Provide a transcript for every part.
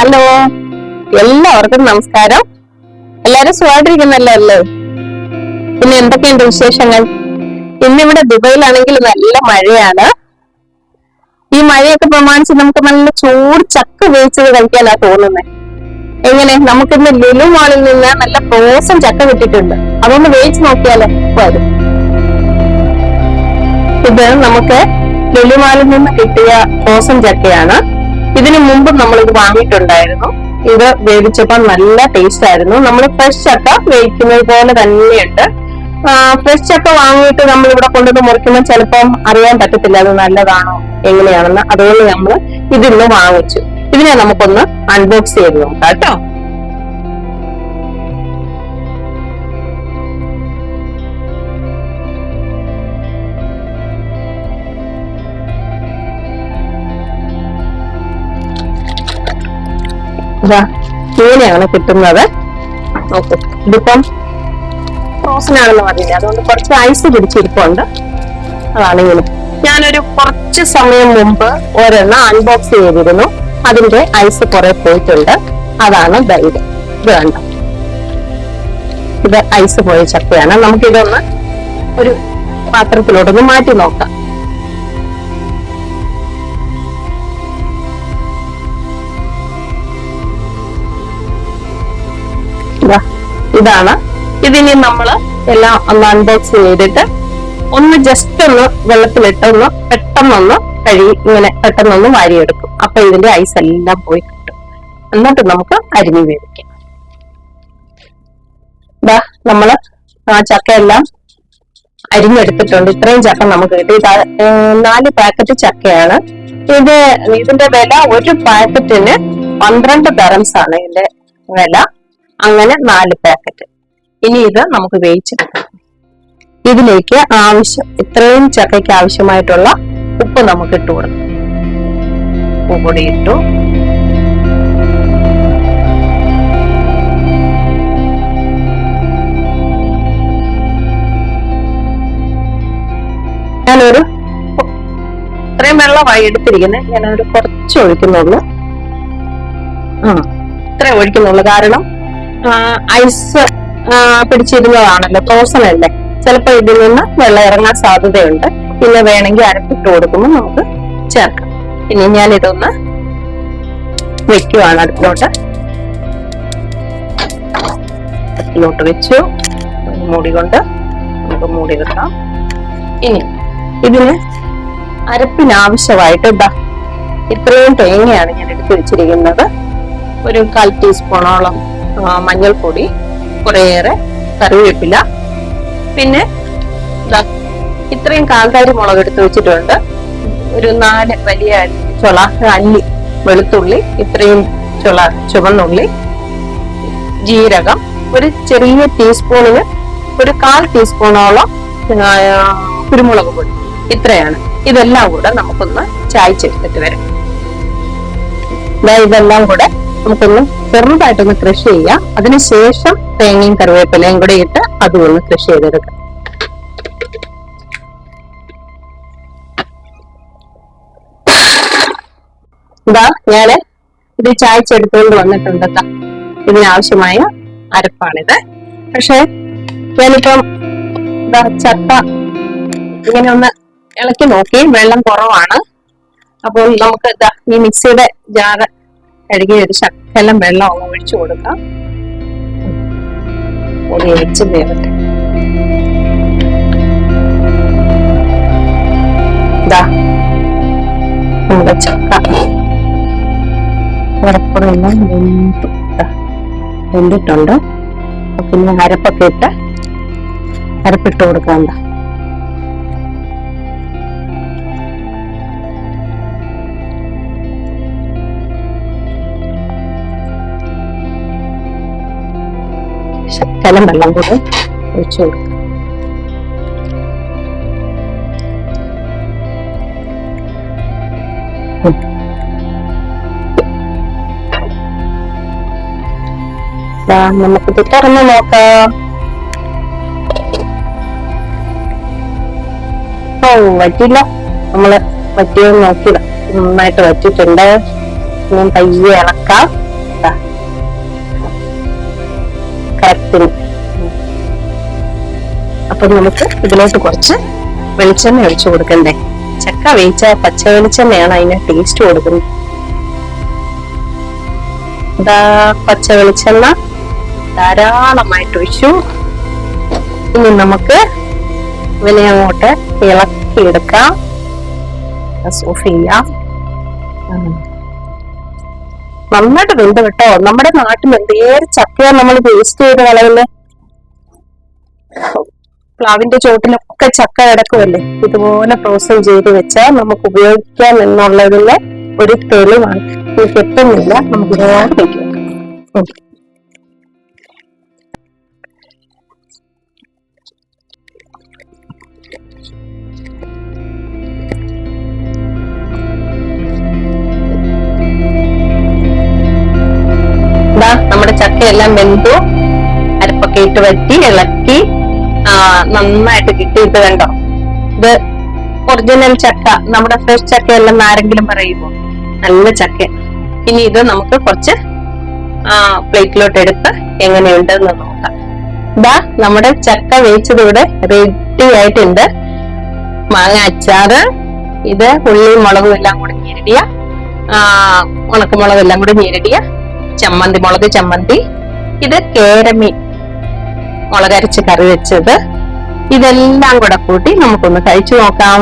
Hello. എല്ലാവർക്കും നമസ്കാരം. എല്ലാരും സുഖമായിട്ടിരിക്കുന്നല്ലോ അല്ലേ? പിന്നെ എന്തൊക്കെയുണ്ട് വിശേഷങ്ങൾ? ഇന്നിവിടെ ദുബൈയിലാണെങ്കിൽ നല്ല മഴയാണ്. ഈ മഴയൊക്കെ പ്രമാണിച്ച് നമുക്ക് നല്ല ചൂട് ചക്ക വേവിച്ചത് കഴിക്കാനാ തോന്നുന്നത് എങ്ങനെ? നമുക്കിന്ന് ലുലു മാളിൽ നിന്ന് നല്ല ഫ്രോസൺ ചക്ക കിട്ടിയിട്ടുണ്ട്. അതൊന്ന് വേവിച്ച് നോക്കിയാലോ വരും. ഇത് നമുക്ക് ലുലുമാലിൽ നിന്ന് കിട്ടിയ ഫ്രോസൺ ചക്കയാണ്. ഇതിനു മുമ്പ് നമ്മൾ ഇത് വാങ്ങിയിട്ടുണ്ടായിരുന്നു. ഇത് വേവിച്ചപ്പോൾ നല്ല ടേസ്റ്റ് ആയിരുന്നു. നമ്മൾ ഫ്രഷ് ചക്ക വേവിക്കുന്നത് പോലെ തന്നെയുണ്ട്. ഫ്രഷ് ചക്ക വാങ്ങിയിട്ട് നമ്മൾ ഇവിടെ കൊണ്ടുവന്ന് മുറിക്കുമ്പോൾ ചിലപ്പം അറിയാൻ പറ്റത്തില്ല അത് നല്ലതാണോ എങ്ങനെയാണെന്ന്. അതുകൊണ്ട് നമ്മൾ ഇതിന്ന് വാങ്ങിച്ചു. ഇതിനെ നമുക്കൊന്ന് അൺബോക്സ് ചെയ്ത് നോക്കാം കേട്ടോ. ഇങ്ങനെയാണ് കിട്ടുന്നത്. നോക്കൂ ഇതിപ്പം ഫ്രോസൺ ആണെന്ന് പറഞ്ഞില്ല? അതുകൊണ്ട് കുറച്ച് ഐസ് പിടിച്ചിരിപ്പുണ്ട്. അതാണ് ഇങ്ങനെ ഞാനൊരു കുറച്ച് സമയം മുമ്പ് ഒരെണ്ണം അൺബോക്സ് ചെയ്തിരുന്നു. അതിന്റെ ഐസ് കുറെ പോയിട്ടുണ്ട്. അതാണ് ഇത്. ഇത് കണ്ട? ഇത് ഐസ് പോയ ചക്കയാണ്. നമുക്കിതൊന്ന് ഒരു പാത്രത്തിലോട്ടൊന്ന് മാറ്റി നോക്കാം. ഇതാണ്. ഇതിനി നമ്മൾ എല്ലാം ഒന്ന് അൺബോക്സ് ചെയ്തിട്ട് ഒന്ന് ജസ്റ്റ് ഒന്ന് വെള്ളത്തിലിട്ടൊന്ന് പെട്ടെന്നൊന്ന് കഴുകി ഇങ്ങനെ പെട്ടെന്നൊന്ന് വാരിയെടുക്കും. അപ്പൊ ഇതിന്റെ ഐസ് എല്ലാം പോയി കിട്ടും. എന്നിട്ട് നമുക്ക് അരിഞ്ഞു വേവിക്കാം. ഇതാ നമ്മൾ ആ ചക്കയെല്ലാം അരിഞ്ഞെടുത്തിട്ടുണ്ട്. ഇത്രയും ചക്ക നമുക്ക് കിട്ടി. നാല് പാക്കറ്റ് ചക്കയാണ്. ഇത് ഇതിന്റെ വില ഒരു പാക്കറ്റിന് പന്ത്രണ്ട് തരംസ് ആണ്. ഇതിന്റെ വില. അങ്ങനെ നാല് പാക്കറ്റ് ഇനി ഇത് നമുക്ക് വേവിച്ചെടുക്കാം. ഇതിലേക്ക് ആവശ്യം ഇത്രയും ചക്കയ്ക്ക് ആവശ്യമായിട്ടുള്ള ഉപ്പ് നമുക്ക് ഇട്ട് കൊടുക്കാം. ഉപ്പ് ഇട്ടു. ഞാനൊരു ഇത്രയും വെള്ളമായി എടുത്തിരിക്കുന്നത് ഞാനൊരു കുറച്ച് ഒഴിക്കുന്നുള്ളൂ ആ ഇത്രേ ഒഴിക്കുന്നുള്ളൂ. കാരണം ഐസ് പിടിച്ചിരുന്നതാണല്ലോ ഫ്രോസൺ അല്ലേ? ചിലപ്പോ ഇതിൽ നിന്ന് വെള്ളം ഇറങ്ങാൻ സാധ്യതയുണ്ട്. പിന്നെ വേണമെങ്കിൽ അരപ്പിട്ട് കൊടുക്കുമ്പോൾ നമുക്ക് ചേർക്കാം. ഇനി ഞാൻ ഇതൊന്ന് വെക്കുവാണ് അടുപ്പിലോട്ട് അടുപ്പിലോട്ട് വെച്ചു. മൂടി കൊണ്ട് നമുക്ക് മൂടി വെക്കാം. ഇനി ഇതിന് അരപ്പിനാവശ്യമായിട്ട് ഇതാ ഇത്രയും തേങ്ങയാണ് ഞാൻ എടുത്തു വെച്ചിരിക്കുന്നത്. ഒരു കാൽ ടീസ്പൂണോളം മഞ്ഞൾപ്പൊടി കുറേയേറെ കറിവേപ്പില. പിന്നെ ഇത്രയും കാന്താരി മുളക് എടുത്ത് വെച്ചിട്ടുണ്ട്. ഒരു നാല് വലിയ ചൊള അല്ലി വെളുത്തുള്ളി ഇത്രയും ചുള ചുവന്നുള്ളി ജീരകം ഒരു ചെറിയ ടീസ്പൂണിന് ഒരു കാൽ ടീസ്പൂണോളം കുരുമുളക് പൊടി. ഇത്രയാണ്. ഇതെല്ലാം കൂടെ നമുക്കൊന്ന് ചായച്ചെടുത്തിട്ട് വരാം. ഇതെല്ലാം കൂടെ നമുക്കൊന്ന് ചെറുതായിട്ടൊന്ന് കൃഷി ചെയ്യാം. അതിനുശേഷം തേങ്ങയും കറിവേപ്പിലയും കൂടെ ഇട്ട് അതും ഒന്ന് കൃഷി ചെയ്തെടുക്കാം. ഇതാ ഞാൻ ഇത് ചായച്ചെടുത്തുകൊണ്ട് വന്നിട്ടുണ്ട്. ഇതിനാവശ്യമായ അരപ്പാണിത്. പക്ഷെ ഞാനിപ്പം ഇതാ ചത്ത ഇങ്ങനെ ഒന്ന് ഇളക്കി നോക്കി. വെള്ളം കുറവാണ്. അപ്പോൾ നമുക്ക് ഈ മിക്സിയുടെ ജാറ് കഴുകി ഒരു ശക്കലം വെള്ളം അങ്ങ് ഒഴിച്ചു കൊടുക്കാം. പൊടി വെച്ച് വേവട്ടെ ഇതാ നമ്മുടെ ചക്ക. ഉറപ്പുറെല്ലാം വെന്തു. വെന്തിട്ടുണ്ട്. പിന്നെ അരപ്പൊക്കെ ഇട്ട് അരപ്പിട്ട് കൊടുക്കാം ശകലം വെള്ളം കൂടെ ഒഴിച്ചു കൊടുക്കുക നമുക്ക് തുറന്നു നോക്കാം. ഓ വറ്റില്ല. നമ്മൾ വറ്റിയത് നോക്കില്ല നന്നായിട്ട് വറ്റിട്ടുണ്ട് പയ്യെ ഇളക്കാം. കറക്റ്റിന്. അപ്പൊ നമുക്ക് ഇതിലോട്ട് കുറച്ച് വെളിച്ചെണ്ണ ഒഴിച്ചു കൊടുക്കണ്ടേ? ചക്ക വേവിച്ച പച്ച വെളിച്ചെണ്ണയാണ് അതിന് ടേസ്റ്റ് കൊടുക്കുന്നത്. ഇതാ പച്ച വെളിച്ചെണ്ണ ധാരാളമായിട്ട് ഒഴിച്ചു. ഇനി നമുക്ക് ഇവനെ അങ്ങോട്ട് ഇളക്കിയെടുക്കാം. ഓഫ് ചെയ്യാം. നന്നായിട്ട് വെന്ത് കേട്ടോ. നമ്മുടെ നാട്ടിൽ എന്തേറെ ചക്കയാണ് നമ്മൾ വേസ്റ്റ് ചെയ്ത് കളയുന്നത് പ്ലാവിന്റെ ചോട്ടിലൊക്കെ ചക്ക കിടക്കുമല്ലേ ഇതുപോലെ പ്രോസസ് ചെയ്ത് വെച്ചാൽ നമുക്ക് ഉപയോഗിക്കാം എന്നുള്ളതിന്റെ ഒരു തെളിവാണ്. ഇത് കിട്ടുന്നില്ല നമുക്ക് ഇതുപോലെ വെക്കാം ചക്കയെല്ലാം വെന്തു. അരപ്പൊക്കെ ഇട്ട് വറ്റി ഇളക്കി. നന്നായിട്ട് കിട്ടിയിട്ട് കണ്ടോ? ഇത് ഒറിജിനൽ ചക്ക. നമ്മുടെ ഫ്രഷ് ചക്കയെല്ലാം ആരെങ്കിലും പറയുമോ? നല്ല ചക്ക. ഇനി ഇത് നമുക്ക് കുറച്ച് പ്ലേറ്റിലോട്ട് എടുത്ത് എങ്ങനെയുണ്ടെന്ന് നോക്കാം. ഇതാ നമ്മുടെ ചക്ക വേവിച്ചത് ഇവിടെ റെഡി ആയിട്ടുണ്ട്. മാങ്ങ അച്ചാറ്. ഇത് ഉള്ളിയും മുളകും എല്ലാം കൂടി ഞെരടിയ. ആ ഉണക്കമുളക് എല്ലാം കൂടി ഞെരടിയ. ചമ്മന്തി മുളക് ചമ്മന്തി. ഇത് കേരമീൻ മുളകരച്ച് കറി വെച്ചത്. ഇതെല്ലാം കൂടെ കൂട്ടി നമുക്കൊന്ന് കഴിച്ചു നോക്കാം.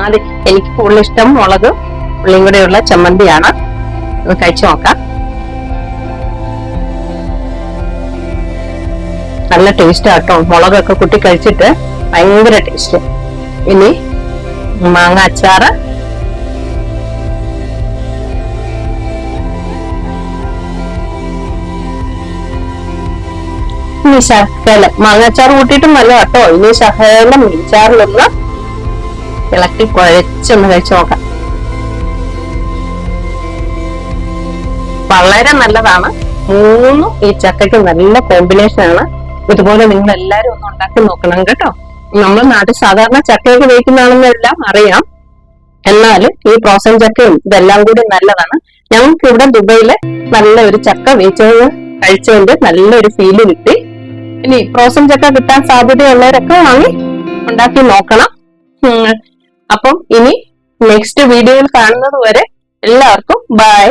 ആദ്യം എനിക്ക് കൂടുതൽ ഇഷ്ടം മുളക്. ഉള്ളിയും കൂടെയുള്ള ചമ്മന്തിയാണ്. ഒന്ന് കഴിച്ചു നോക്കാം. നല്ല ടേസ്റ്റ് ആട്ടോ മുളകൊക്കെ കുട്ടി കഴിച്ചിട്ട് ഭയങ്കര ടേസ്റ്റ് ഇനി മാങ്ങ അച്ചാറ് ഇനി മാങ്ങാച്ചാർ കൂട്ടിയിട്ടും നല്ല കേട്ടോ. ഇനി ശകലം മീൻചാറിലൊന്ന് ഇളക്കി കുഴച്ചൊന്ന് കഴിച്ചു നോക്കാം. വളരെ നല്ലതാണ്. മൂന്നും ഈ ചക്കയ്ക്ക് നല്ല കോമ്പിനേഷൻ ആണ്. ഇതുപോലെ നിങ്ങൾ എല്ലാരും ഒന്ന് ഉണ്ടാക്കി നോക്കണം കേട്ടോ. നമ്മൾ നാട്ടിൽ സാധാരണ ചക്കയൊക്കെ വേവിക്കുന്നതാണെന്നെല്ലാം അറിയാം. എന്നാൽ ഈ പ്രോസൻ ചക്കയും ഇതെല്ലാം കൂടി നല്ലതാണ്. ഞങ്ങൾക്ക് ഇവിടെ ദുബൈയിൽ നല്ല ഒരു ചക്ക വേവിച്ചത് കഴിച്ചതിന്റെ നല്ലൊരു ഫീൽ കിട്ടി. ഇനി പ്രോസൻ ചക്ക കിട്ടാൻ സാധ്യതയുള്ളവരൊക്കെ വാങ്ങി ഉണ്ടാക്കി നോക്കണം. അപ്പം ഇനി നെക്സ്റ്റ് വീഡിയോയിൽ കാണുന്നത് വരെ എല്ലാവർക്കും ബൈ